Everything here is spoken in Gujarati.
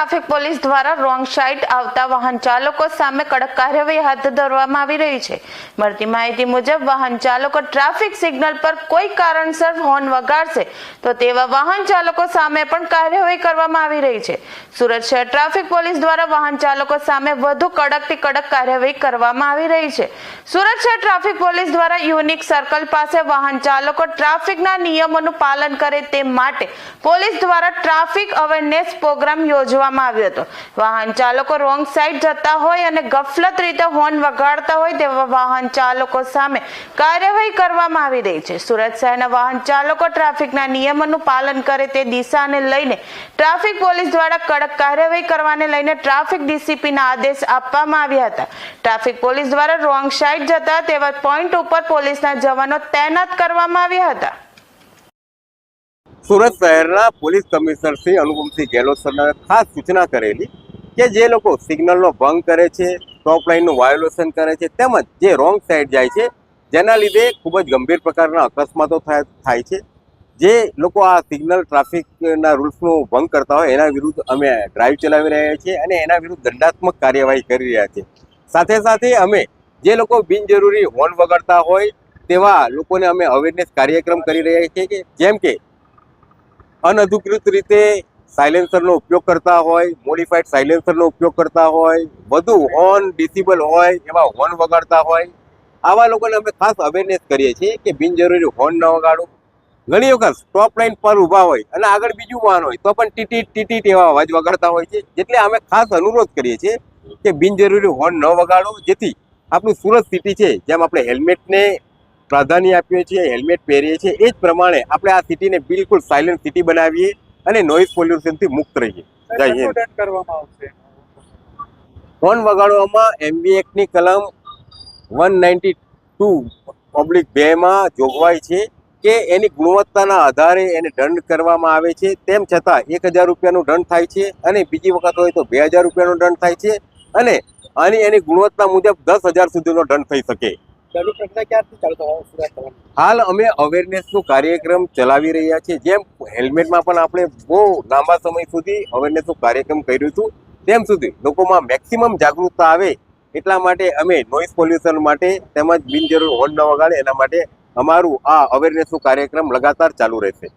ટ્રાફિક પોલીસ દ્વારા રોંગ સાઇડ આવતા વાહન ચાલકો સામે કડક કાર્યવાહી હાથ ધરવામાં આવી રહી છે. મળતી માહિતી મુજબ, વાહન ચાલકો ટ્રાફિક સિગ્નલ પર કોઈ કારણસર હોર્ન વગાડશે તો તેવા વાહન ચાલકો સામે પણ કાર્યવાહી કરવામાં આવી રહી છે. સુરત શહેર ટ્રાફિક પોલીસ દ્વારા વાહન ચાલકો સામે વધુ કડકથી કડક કાર્યવાહી કરવામાં આવી રહી છે. સુરત શહેર ટ્રાફિક પોલીસ દ્વારા યુનિક સર્કલ પાસે વાહન ચાલકો ટ્રાફિકના નિયમોનું પાલન કરે તે માટે પોલીસ દ્વારા ટ્રાફિક અવેરનેસ પ્રોગ્રામ યોજવામાં આવ્યો હતો. વાહન ચાલકો રોંગ સાઈડ જતા હોય અને ગફલત રીતે હોર્ન વગાડતા હોય તેવા વાહન ચાલકો સામે કાર્યવાહી કરવામાં આવી રહી છે. સુરત શહેરના વાહન ચાલકો ટ્રાફિકના નિયમોનું પાલન કરે તે દિશાને લઈને ટ્રાફિક પોલીસ દ્વારા કડક કાર્યવાહી કરવાને લઈને ટ્રાફિક ડીસીપીના આદેશ આપવામાં આવ્યા હતા. ટ્રાફિક પોલીસ દ્વારા રોંગ સાઈડ જતા તેવા પોઈન્ટ ઉપર પોલીસના જવાનો તૈનાત કરવામાં આવ્યા હતા. સુરત શહેરના પોલીસ કમિશનર શ્રી અનુપમસિંહ ગેહલોત સરને ખાસ સૂચના કરેલી કે જે લોકો સિગ્નલનો ભંગ કરે છે સ્ટોપ લાઇનનું વાયોલેશન કરે છે, તેમજ જે રોંગ સાઈડ જાય છે, જેના લીધે ખૂબ જ ગંભીર પ્રકારના અકસ્માતો થાય છે. જે લોકો આ સિગ્નલ ટ્રાફિકના રૂલ્સનો ભંગ કરતા હોય, એના વિરુદ્ધ અમે ડ્રાઈવ ચલાવી રહ્યા છીએ અને એના વિરુદ્ધ દંડાત્મક કાર્યવાહી કરી રહ્યા છીએ. સાથે સાથે અમે જે લોકો બિનજરૂરી હોર્ન વગાડતા હોય, તેવા લોકોને અમે અવેરનેસ કાર્યક્રમ કરી રહ્યા છીએ કે જેમ કે અનધિકૃત રીતે સાયલેન્સરનો ઉપયોગ કરતા હોય મોડિફાઈડ સાયલેન્સરનો ઉપયોગ કરતા હોય, વધુ હોર્ન ડિસિબલ હોય એવા હોર્ન વગાડતા હોય, આવા લોકોને અમે ખાસ અવેરનેસ કરીએ છીએ કે બિનજરૂરી હોર્ન ન વગાડો. ઘણી વખત સ્ટોપ લાઇન પર ઊભા હોય અને આગળ બીજું વાહન હોય, તો પણ ટીટી ટીટી એવા અવાજ વગાડતા હોય છે એટલે અમે ખાસ અનુરોધ કરીએ છીએ કે બિનજરૂરી હોર્ન ન વગાડો, જેથી આપણું સુરત સિટી છે, જેમ આપણે હેલ્મેટને પ્રાધાન્ય આપીએ છીએ હેલ્મેટ પહેરીએ છીએ. એ જ પ્રમાણે આપણે આ સિટીને બિલકુલ સાયલન્ટ સિટી બનાવીએ અને નોઇઝ પોલ્યુશનથી મુક્ત રહીએ. જય હિન્દ. હોર્ન વગાડવામાં એમબી એક્ટની કલમ વન નાઇન્ટી ટુ પબ્લિક બેમાં જોગવાઈ છે કે એની ગુણવત્તાના આધારે એને દંડ કરવામાં આવે છે. તેમ છતાં એક હજાર રૂપિયાનું દંડ થાય છે અને બીજી વખત હોય તો બે હજાર રૂપિયાનો દંડ થાય છે અને આની એની ગુણવત્તા મુજબ દસ હજાર સુધીનો દંડ થઈ શકે. હાલ અમે અવેરનેસનું કાર્યક્રમ ચલાવી રહ્યા છીએ. જેમ હેલ્મેટમાં પણ આપણે બહુ લાંબા સમય સુધી અવેરનેસનું કાર્યક્રમ કર્યું હતું તેમ સુધી લોકોમાં મેક્સિમમ જાગૃતતા આવે એટલા માટે અમે નોઇઝ પોલ્યુશન માટે તેમજ બિનજરૂર હોર્ન ન વગાડે એના માટે અમારું આ અવેરનેસનું કાર્યક્રમ લગાતાર ચાલુ રહેશે.